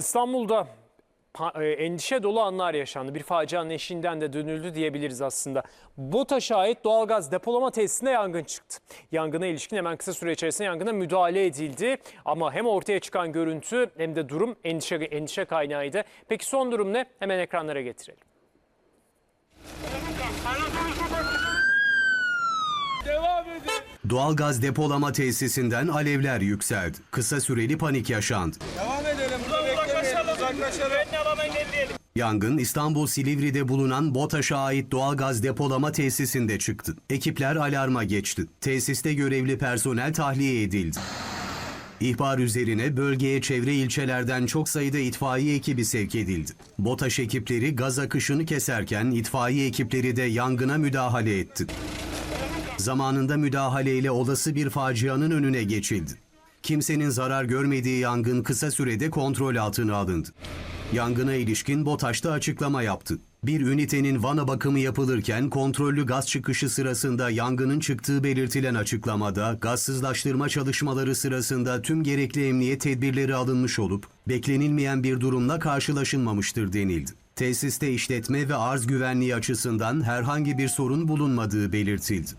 İstanbul'da e, endişe dolu anlar yaşandı. Bir facianın eşiğinden de dönüldü diyebiliriz aslında. BOTAŞ'a ait doğalgaz depolama tesisinde yangın çıktı. Yangına ilişkin hemen kısa süre içerisinde yangına müdahale edildi. Ama hem ortaya çıkan görüntü hem de durum endişe, endişe kaynağıydı. Peki son durum ne? Hemen ekranlara getirelim. Devam edin. Doğalgaz depolama tesisinden alevler yükseldi. Kısa süreli panik yaşandı. Devam edelim. Burada Yangın İstanbul Silivri'de bulunan BOTAŞ'a ait doğalgaz depolama tesisinde çıktı. Ekipler alarma geçti. Tesiste görevli personel tahliye edildi. İhbar üzerine bölgeye çevre ilçelerden çok sayıda itfaiye ekibi sevk edildi. BOTAŞ ekipleri gaz akışını keserken itfaiye ekipleri de yangına müdahale etti. Zamanında müdahaleyle olası bir facianın önüne geçildi. Kimsenin zarar görmediği yangın kısa sürede kontrol altına alındı. Yangına ilişkin BOTAŞ'ta açıklama yaptı. Bir ünitenin vana bakımı yapılırken kontrollü gaz çıkışı sırasında yangının çıktığı belirtilen açıklamada gazsızlaştırma çalışmaları sırasında tüm gerekli emniyet tedbirleri alınmış olup beklenilmeyen bir durumla karşılaşılmamıştır denildi. Tesiste işletme ve arz güvenliği açısından herhangi bir sorun bulunmadığı belirtildi.